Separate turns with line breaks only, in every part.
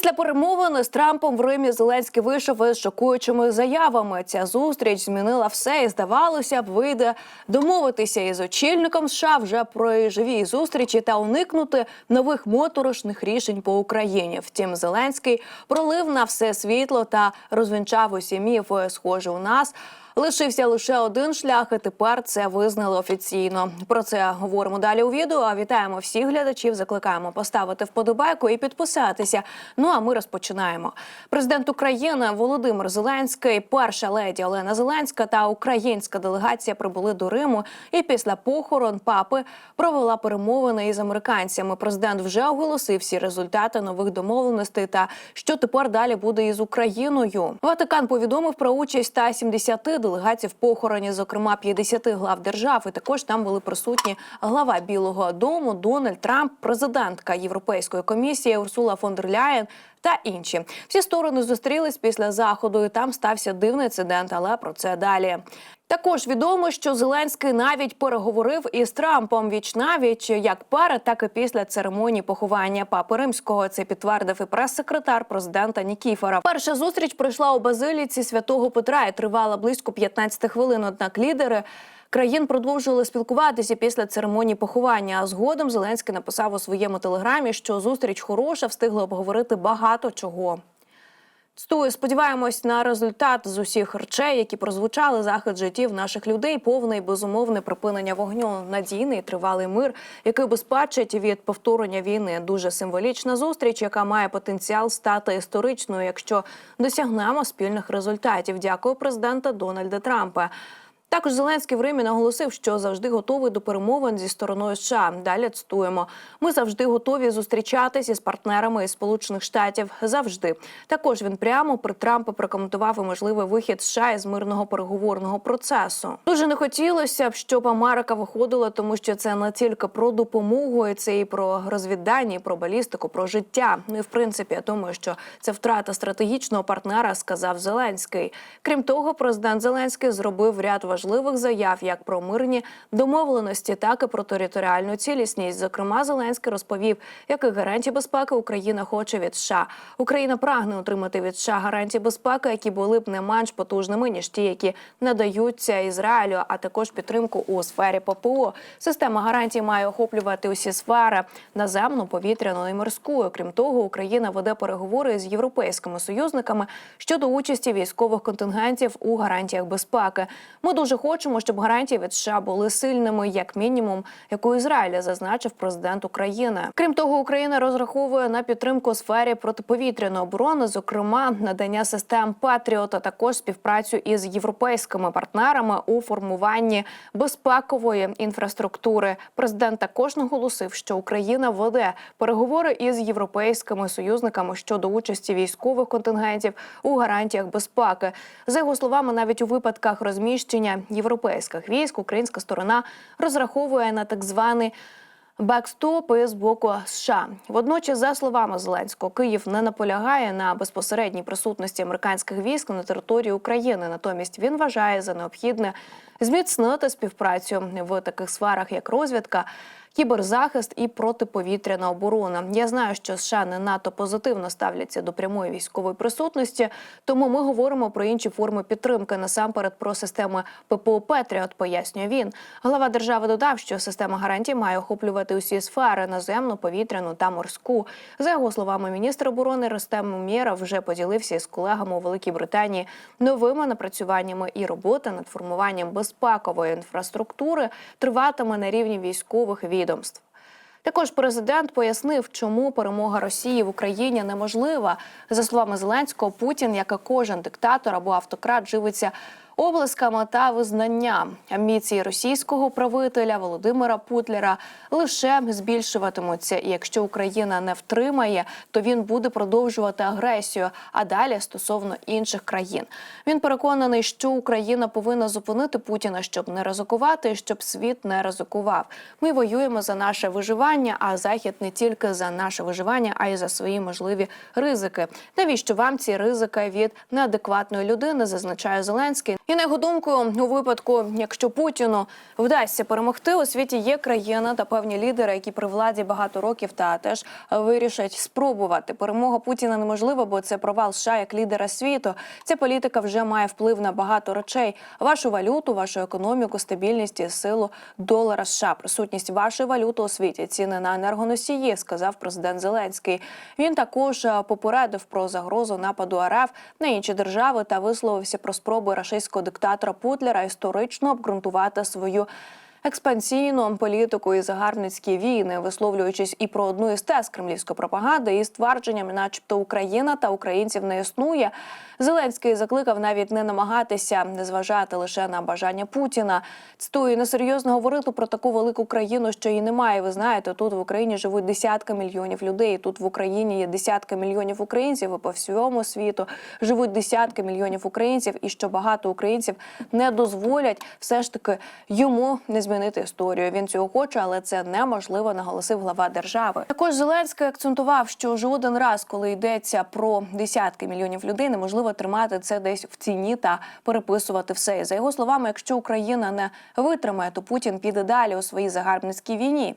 Після перемовини з Трампом в Римі Зеленський вийшов із шокуючими заявами. Ця зустріч змінила все і здавалося б, вийде домовитися із очільником США вже про живі зустрічі та уникнути нових моторошних рішень по Україні. Втім, Зеленський пролив на все світло та розвінчав усі міфи. Схоже, у нас. Лишився лише один шлях, і тепер це визнали офіційно. Про це говоримо далі у відео. А Вітаємо всіх глядачів. Закликаємо поставити вподобайку і підписатися. Ну а ми розпочинаємо. Президент України Володимир Зеленський, перша леді Олена Зеленська та українська делегація прибули до Риму. І після похорон папи провела перемовини із американцями. Президент вже оголосив всі результати нових домовленостей та що тепер далі буде із Україною. Ватикан повідомив про участь 170 делегацій в похороні, зокрема 50 глав держав. І також там були присутні глава Білого Дому Дональд Трамп, президентка Європейської комісії Урсула фон дер Ляєн та інші. Всі сторони зустрілись після заходу. і Там стався дивний інцидент, але про це далі. Також відомо, що Зеленський навіть переговорив із Трампом віч навіч як перед, так і після церемонії поховання папи римського. Це підтвердив і прес-секретар президента Нікіфора. Перша зустріч пройшла у базиліці святого Петра і тривала близько 15 хвилин. Однак лідери. Країн продовжували спілкуватися після церемонії поховання. А згодом Зеленський написав у своєму телеграмі, що зустріч хороша, встигли обговорити багато чого. Стою, сподіваємось на результат з усіх речей, які прозвучали захист життів наших людей, повне і безумовне припинення вогню, надійний тривалий мир, який безпечить від повторення війни. Дуже символічна зустріч, яка має потенціал стати історичною, якщо досягнемо спільних результатів. Дякую президента Дональда Трампа. Також Зеленський в Римі наголосив, що завжди готовий до перемовин зі стороною США. Далі цитуємо: ми завжди готові зустрічатися з партнерами із Сполучених Штатів. Завжди також він прямо при Трампа прокоментував і можливий вихід США із мирного переговорного процесу. Дуже не хотілося б, щоб Америка виходила, тому що це не тільки про допомогу, і це і про розвіддання, і про балістику, про життя. Ну і в принципі, я думаю, що це втрата стратегічного партнера, сказав Зеленський. Крім того, президент Зеленський зробив ряд важливих важливих заяв як про мирні домовленості, так і про територіальну цілісність. Зокрема, Зеленський розповів, яких гарантій безпеки Україна хоче від США. Україна прагне отримати від США гарантії безпеки, які були б не менш потужними ніж ті, які надаються Ізраїлю, а також підтримку у сфері ППО. Система гарантій має охоплювати усі сфери наземну, повітряну і морську. Окрім того, Україна веде переговори з європейськими союзниками щодо участі військових контингентів у гарантіях безпеки. Ми дуже хочемо, щоб гарантії від США були сильними, як мінімум, як у Ізраїля зазначив президент України. Крім того, Україна розраховує на підтримку сфері протиповітряної оборони, зокрема надання систем Патріот, а також співпрацю із європейськими партнерами у формуванні безпекової інфраструктури. Президент також наголосив, що Україна веде переговори із європейськими союзниками щодо участі військових контингентів у гарантіях безпеки. За його словами, навіть у випадках розміщення європейських військ українська сторона розраховує на так званий бекстопи з боку США. Водночас, за словами Зеленського, Київ не наполягає на безпосередній присутності американських військ на території України. Натомість він вважає за необхідне зміцнити співпрацю в таких сферах, як розвідка. Кіберзахист і протиповітряна оборона. Я знаю, що США не надто позитивно ставляться до прямої військової присутності, тому ми говоримо про інші форми підтримки. Насамперед про системи ППО Петріот, пояснює він. Глава держави додав, що система гарантій має охоплювати усі сфери наземну, повітряну та морську. За його словами, міністр оборони Ростем Умєров вже поділився із колегами у Великій Британії новими напрацюваннями і робота над формуванням безпекової інфраструктури триватиме на рівні військових відомств. Також президент пояснив, чому перемога Росії в Україні неможлива. За словами Зеленського, Путін, як і кожен диктатор або автократ, живиться облисками та визнанням. Амбіції російського правителя Володимира Путлера лише збільшуватимуться. І якщо Україна не втримає, то він буде продовжувати агресію. А далі стосовно інших країн. Він переконаний, що Україна повинна зупинити Путіна, щоб не ризикувати, щоб світ не ризикував. Ми воюємо за наше виживання, а захід не тільки за наше виживання, а й за свої можливі ризики. Навіщо вам ці ризики від неадекватної людини? Зазначає Зеленський. І на його думку, у випадку, якщо Путіну вдасться перемогти, у світі є країна та певні лідери, які при владі багато років та теж вирішать спробувати. Перемога Путіна неможлива, бо це провал США як лідера світу. Ця політика вже має вплив на багато речей: вашу валюту, вашу економіку, стабільність і силу долара США. Присутність вашої валюти у світі, ціни на енергоносії, сказав президент Зеленський. Він також е, попередив про загрозу нападу РФ на інші держави та висловився про спроби рашистського диктатора Путлера історично обґрунтувати свою. Експансійну політику і загарбницькі війни, висловлюючись і про одну із тез кремлівської пропаганди, і ствердженням, начебто Україна та українців не існує. Зеленський закликав навіть не намагатися не зважати лише на бажання Путіна. Цитую, несерйозно говорити про таку велику країну, що її немає. Ви знаєте, тут в Україні живуть десятки мільйонів людей. Тут в Україні є десятки мільйонів українців і по всьому світу живуть десятки мільйонів українців, і що багато українців не дозволять все ж таки йому не змінити історію. Він цього хоче, але це неможливо, наголосив глава держави. Також Зеленський акцентував, що жоден раз, коли йдеться про десятки мільйонів людей, неможливо тримати це десь в ціні та переписувати все. За його словами, якщо Україна не витримає, то Путін піде далі у своїй загарбницькій війні.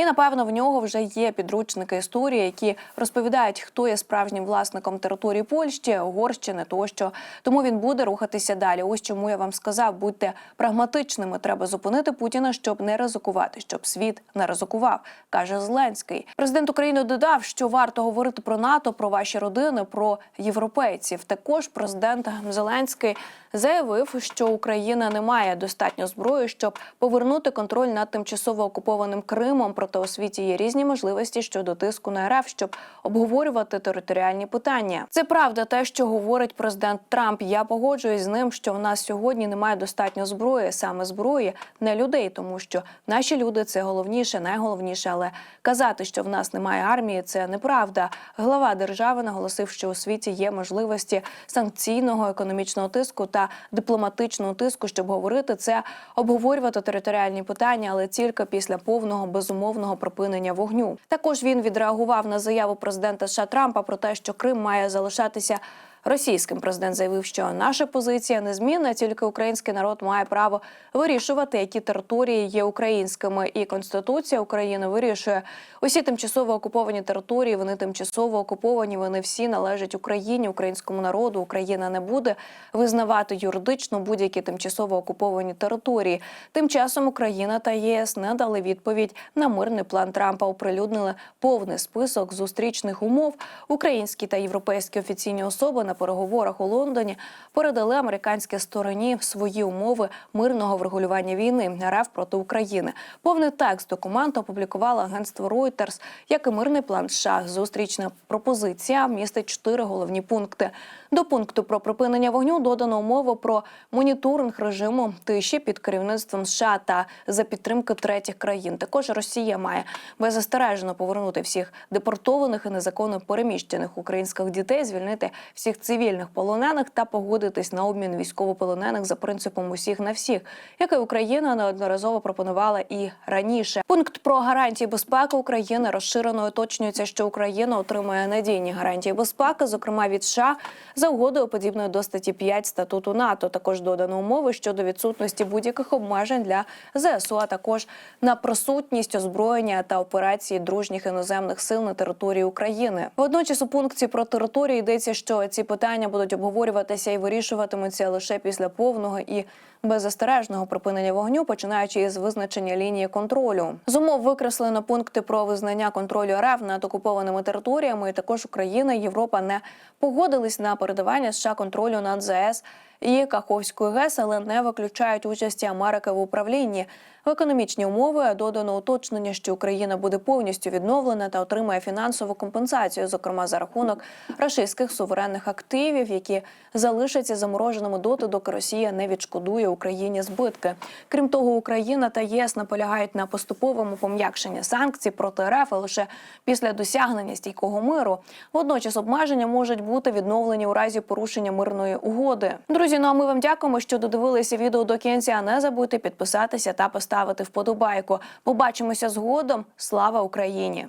І напевно в нього вже є підручники історії, які розповідають, хто є справжнім власником території Польщі, Угорщини тощо. Тому він буде рухатися далі. Ось чому я вам сказав: будьте прагматичними. Треба зупинити Путіна, щоб не ризикувати, щоб світ не ризикував, каже Зеленський. Президент України додав, що варто говорити про НАТО, про ваші родини, про європейців. Також президент Зеленський заявив, що Україна не має достатньо зброї, щоб повернути контроль над тимчасово окупованим Кримом. Проте у світі є різні можливості щодо тиску на РФ, щоб обговорювати територіальні питання. Це правда, те, що говорить президент Трамп. Я погоджуюсь з ним, що в нас сьогодні немає достатньо зброї, саме зброї, не людей, тому що наші люди це головніше, найголовніше. Але казати, що в нас немає армії, це неправда. Глава держави наголосив, що у світі є можливості санкційного економічного тиску та дипломатичного тиску, щоб говорити це, обговорювати територіальні питання, але тільки після повного безумовного припинення вогню. Також він відреагував на заяву президента США Трампа про те, що Крим має залишатися. Російським президент заявив, що наша позиція незмінна, тільки український народ має право вирішувати, які території є українськими, і Конституція України вирішує усі тимчасово окуповані території. Вони тимчасово окуповані. Вони всі належать Україні, українському народу. Україна не буде визнавати юридично будь-які тимчасово окуповані території. Тим часом Україна та ЄС не дали відповідь на мирний план Трампа. Оприлюднили повний список зустрічних умов. Українські та європейські офіційні особи на переговорах у Лондоні передали американській стороні свої умови мирного врегулювання війни РФ проти України. Повний текст документу опублікувало агентство Reuters, як і мирний план США. Зустрічна пропозиція містить чотири головні пункти. До пункту про припинення вогню додано умову про моніторинг режиму тиші під керівництвом США та за підтримки третіх країн. Також Росія має беззастережно повернути всіх депортованих і незаконно переміщених українських дітей, звільнити всіх цивільних полонених та погодитись на обмін військовополонених за принципом усіх на всіх, який Україна неодноразово пропонувала і раніше. Пункт про гарантії безпеки України розширено уточнюється, що Україна отримує надійні гарантії безпеки, зокрема від США, за угодою подібною до статті 5 статуту НАТО. Також додано умови щодо відсутності будь-яких обмежень для ЗСУ, а також на присутність озброєння та операції дружніх іноземних сил на території України. Водночас у пункті про території йдеться, що ці питання будуть обговорюватися і вирішуватимуться лише після повного і беззастережного припинення вогню, починаючи із визначення лінії контролю. З умов викреслено пункти про визнання контролю РФ над окупованими територіями. І також Україна і Європа не погодились на передавання США контролю над ЗАЕС і Каховської ГЕС, але не виключають участі Америки в управлінні. В економічні умови додано уточнення, що Україна буде повністю відновлена та отримає фінансову компенсацію, зокрема за рахунок рашистських суверенних активів, які залишаться замороженими доти, доки Росія не відшкодує Україні збитки. Крім того, Україна та ЄС наполягають на поступовому пом'якшенні санкцій проти РФ лише після досягнення стійкого миру. Водночас обмеження можуть бути відновлені у разі порушення мирної угоди. Друзі, ну а ми вам дякуємо, що додивилися відео до кінця. Не забудьте підписатися та поставити вподобайку. Побачимося згодом. Слава Україні!